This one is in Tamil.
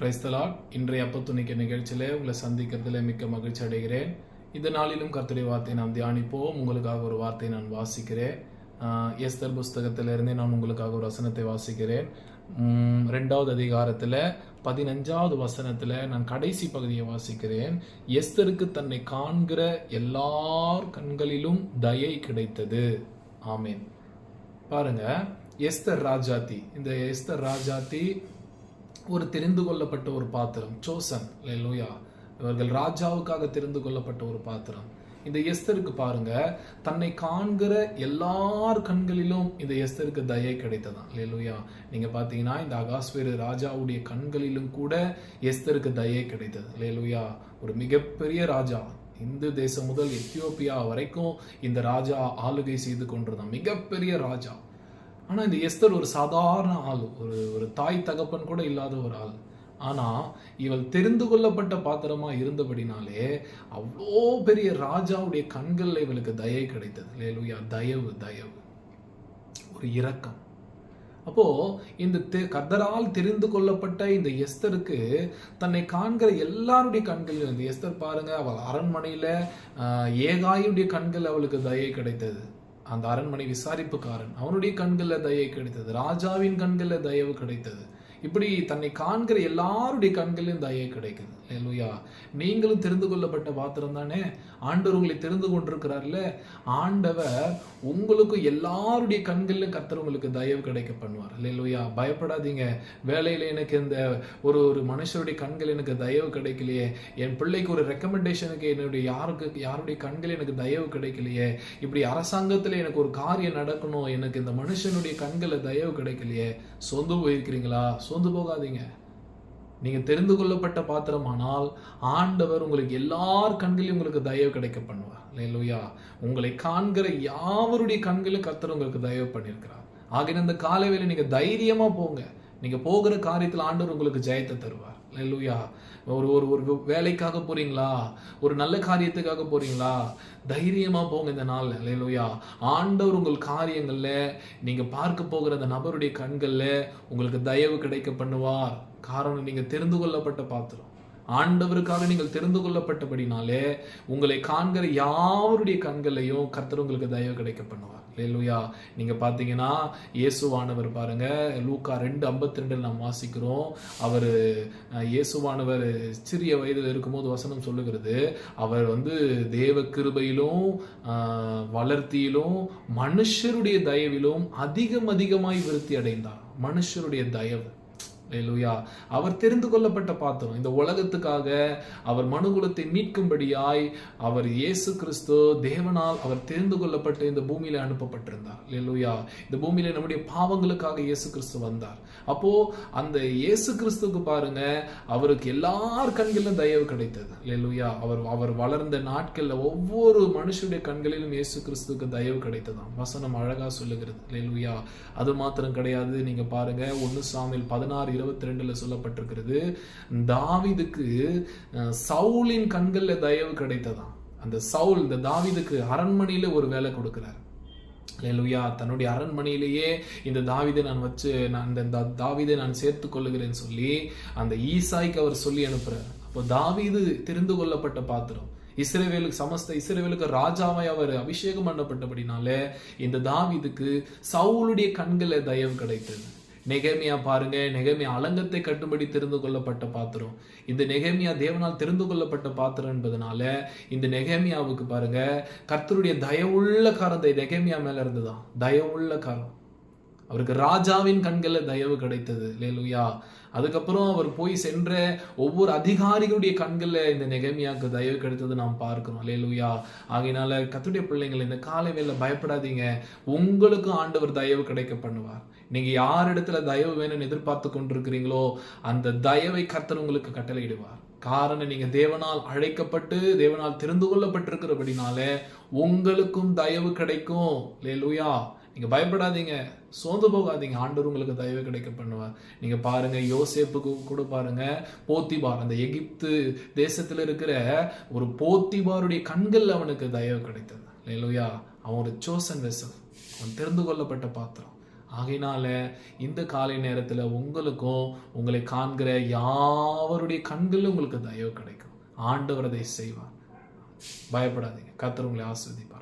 பிரைஸ்தலாட் இன்றைய அப்பத்துணிக்க நிகழ்ச்சியிலே உங்களை சந்திக்கிறதுல மிக்க மகிழ்ச்சி அடைகிறேன். இந்த நாளிலும் கர்த்தருடைய வார்த்தையை நாம் தியானிப்போம். உங்களுக்காக ஒரு வார்த்தையை நான் வாசிக்கிறேன். எஸ்தர் புஸ்தகத்திலிருந்தே நான் உங்களுக்காக ஒரு வசனத்தை வாசிக்கிறேன். ரெண்டாவது அதிகாரத்தில் பதினஞ்சாவது வசனத்தில் நான் கடைசி பகுதியை வாசிக்கிறேன். எஸ்தருக்கு தன்னை காண்கிற எல்லார் கண்களிலும் தயை கிடைத்தது. ஆமீன். பாருங்க எஸ்தர் ராஜாத்தி. இந்த எஸ்தர் ராஜாத்தி ஒரு தெரிந்து கொள்ளப்பட்ட ஒரு பாத்திரம் சோசன் லூயா இவர்கள் ராஜாவுக்காக தெரிந்து கொள்ளப்பட்ட ஒரு பாத்திரம். இந்த எஸ்தருக்கு பாருங்க தன்னை காண்கிற எல்லார் கண்களிலும் இந்த எஸ்தருக்கு தயை கிடைத்ததான். லூயா நீங்க பாத்தீங்கன்னா இந்த அகாஸ்வேரு ராஜாவுடைய கண்களிலும் கூட எஸ்தருக்கு தயை கிடைத்தது. லேலுயா ஒரு மிகப்பெரிய ராஜா. இந்து தேசம் முதல் எத்தியோப்பியா வரைக்கும் இந்த ராஜா ஆளுகை செய்து கொண்டிருந்தான். மிகப்பெரிய ராஜா. ஆனால் இந்த எஸ்தர் ஒரு சாதாரண ஆள். ஒரு ஒரு தாய் தகப்பன் கூட இல்லாத ஒரு ஆள். ஆனால் இவள் தெரிந்து கொள்ளப்பட்ட பாத்திரமாக இருந்தபடினாலே அவ்வளோ பெரிய ராஜாவுடைய கண்களில் இவளுக்கு தயை கிடைத்தது. லேலுயா தயவு தயவு. ஒரு இரக்கம். அப்போது இந்த தெ- கர்தரால் தெரிந்து கொள்ளப்பட்ட இந்த எஸ்தருக்கு தன்னை காண்கிற எல்லாருடைய கண்களிலும் இந்த எஸ்தர் பாருங்கள் அவள் அரண்மனையில் ஏகாயுடைய கண்கள் அவளுக்கு தயை கிடைத்தது. அந்த அரண்மனை விசாரிப்புக்காரன். அவனுடைய கண்களில் தயை கிடைத்தது. ராஜாவின் கண்களில் தயவு கிடைத்தது. இப்படி தன்னை காண்கிற எல்லாருடைய கண்களிலும் தயை கிடைக்குது. இல்லையா நீங்களும் தெரிந்து கொள்ளப்பட்ட பாத்திரம் தானே? ஆண்டவர் உங்களை தெரிந்து கொண்டிருக்கிறார்ல? ஆண்டவர் உங்களுக்கு எல்லாருடைய கண்களிலும் கர்த்தர் உங்களுக்கு தயவு கிடைக்க பண்ணுவார். இல்லையா பயப்படாதீங்க. வேலையில எனக்கு இந்த ஒரு ஒரு மனுஷருடைய கண்கள் எனக்கு தயவு கிடைக்கலையே. என் பிள்ளைக்கு ஒரு ரெக்கமெண்டேஷனுக்கு என்னுடைய யாருக்கு யாருடைய கண்கள் எனக்கு தயவு கிடைக்கலையே. இப்படி அரசாங்கத்துல எனக்கு ஒரு காரியம் நடக்கணும். எனக்கு இந்த மனுஷனுடைய கண்களை தயவு கிடைக்கலையே. சொந்து போயிருக்கிறீங்களா? சொந்து போகாதீங்க. நீங்கள் தெரிந்து கொள்ளப்பட்ட பாத்திரமானால் ஆண்டவர் உங்களுக்கு எல்லார் கண்களையும் உங்களுக்கு தயவு கிடைக்க பண்ணுவார். இல்லையா உங்களை காண்கிற யாவருடைய கண்களும் கத்தர் உங்களுக்கு தயவு பண்ணியிருக்கிறார். ஆகின இந்த காலவேளை நீங்கள் தைரியமாக போங்க. நீங்கள் போகிற காரியத்தில் ஆண்டவர் உங்களுக்கு ஜெயத்தை தருவார். லூயா ஒரு ஒரு ஒரு வேலைக்காக போறீங்களா? ஒரு நல்ல காரியத்துக்காக போறீங்களா? தைரியமா போங்க இந்த நாளில். லூயா ஆண்டவர் உங்கள் காரியங்கள்ல நீங்க பார்க்க போகிற அந்த நபருடைய கண்கள்ல உங்களுக்கு தயவு கிடைக்க பண்ணுவார். காரணம் நீங்க தெரிந்து கொள்ளப்பட்ட பாத்திரம். ஆண்டவருக்காக நீங்கள் தெரிந்து கொள்ளப்பட்டபடினாலே உங்களை காண்கிற யாருடைய கண்களையும் கர்த்தர் உங்களுக்கு தயவு கிடைக்க பண்ணுவார். லேலுயா நீங்க பாத்தீங்கன்னா இயேசுவானவர் பாருங்க லூக்கா ரெண்டு ஐம்பத்தி ரெண்டில் நாம் வாசிக்கிறோம். அவர் இயேசுவானவர் சிறிய வயதில் இருக்கும்போது வசனம் சொல்லுகிறது. அவர் வந்து தேவ கிருபையிலும் வளர்த்தியிலும் மனுஷருடைய தயவிலும் அதிகம் அதிகமாய் விருத்தி அடைந்தார். மனுஷருடைய தயவு. அல்லேலூயா அவர் தெரிந்து கொள்ளப்பட்ட பாத்திரம். இந்த உலகத்துக்காக அவர் மனுகுலத்தை மீட்கும்படியாய் அவர் இயேசு கிறிஸ்து தேவனால் அவர் தெரிந்து கொள்ளப்பட்டு இந்த பூமியில அனுப்பப்பட்டிருந்தார். அல்லேலூயா இந்த பூமியில நம்முடைய பாவங்களுக்காக இயேசு கிறிஸ்து வந்தார். அப்போ அந்த இயேசு கிறிஸ்துக்கு பாருங்க அவருக்கு எல்லார் கண்களிலும் தயவு கிடைத்தது. அல்லேலூயா அவர் அவர் வளர்ந்த நாட்கள்ல ஒவ்வொரு மனுஷருடைய கண்களிலும் இயேசு கிறிஸ்துக்கு தயவு கிடைத்ததாம். வசனம் அழகா சொல்லுகிறது. அல்லேலூயா அது மாத்திரம் கிடையாது. நீங்க பாருங்க ஒன்னு சாமியில் பதினாறு இருபத்தி ரெண்டுல சொல்லப்பட்டிருக்கிறது தாவிதுக்கு சவுலின் கண்கள்ல தயவு கிடைத்ததாம். அந்த சவுல் இந்த தாவிதுக்கு அரண்மனையில ஒரு வேலை கொடுக்கிறார். அல்லேலூயா தன்னுடைய அரண்மனையிலேயே இந்த தாவீதை நான் வச்சு நான் இந்த தாவிதை நான் சேர்த்து கொள்ளுகிறேன்னு சொல்லி அந்த ஈசாய்க்கு அவர் சொல்லி அனுப்புறார். அப்போ தாவீது தெரிந்து கொள்ளப்பட்ட பாத்திரம். இஸ்ரேவேலுக்கு சமஸ்த இஸ்ரவேலுக்கு ராஜாவை அவர் அபிஷேகம் பண்ணப்பட்டபடினாலே இந்த தாவிதுக்கு சவுளுடைய கண்களை தயவு கிடைத்தது. நெகேமியா பாருங்க. நெகமியா அலங்கத்தை கட்டும்படி தெரிந்து கொள்ளப்பட்ட பாத்திரம். இந்த நெகேமியா தேவனால் தெரிந்து கொள்ளப்பட்ட பாத்திரம் என்பதனால இந்த நெகேமியாவுக்கு பாருங்க கர்த்தருடைய தயவுள்ள காரம் நெகமியா நெகேமியா மேல இருந்துதான் தயவுள்ள காரம். அவருக்கு ராஜாவின் கண்களில் தயவு கிடைத்தது. லேலுயா அதுக்கப்புறம் அவர் போய் சென்ற ஒவ்வொரு அதிகாரிகளுடைய கண்களில் இந்த நெகமியாவுக்கு தயவு கிடைத்தது நாம் பார்க்கிறோம். லேலுயா ஆகையினால கத்துடைய பிள்ளைங்களை இந்த காலை வேலை பயப்படாதீங்க. உங்களுக்கும் ஆண்டவர் தயவு கிடைக்க பண்ணுவார். நீங்கள் யார் இடத்துல தயவு வேணும்னு எதிர்பார்த்து கொண்டிருக்கிறீங்களோ அந்த தயவை கர்த்தர் உங்களுக்கு கட்டளையிடுவார். காரணம் நீங்க தேவனால் அழைக்கப்பட்டு தேவனால் தெரிந்து கொள்ளப்பட்டிருக்கிறபடினாலே உங்களுக்கும் தயவு கிடைக்கும். லேலுயா நீங்கள் பயப்படாதீங்க. சோர்ந்து போகாதீங்க. ஆண்டவர் உங்களுக்கு தயவு கிடைக்க பண்ணுவார். நீங்க பாருங்க யோசேப்புக்கு கூட பாருங்க. போத்திபார் அந்த எகிப்து தேசத்தில் இருக்கிற ஒரு போத்திபாருடைய கண்கள் அவனுக்கு தயவு கிடைத்தது. இல்லையா அவன் ஒரு சோசன் வெசல் அவன் தெரிந்து கொள்ளப்பட்ட பாத்திரம். ஆகையினால இந்த காலை நேரத்தில் உங்களுக்கும் உங்களை காண்கிற யாவருடைய கண்களும் உங்களுக்கு தயவு கிடைக்கும். ஆண்டவர் அதை செய்வார். பயப்படாதீங்க. கத்தர் உங்களை ஆஸ்வதிப்பார்.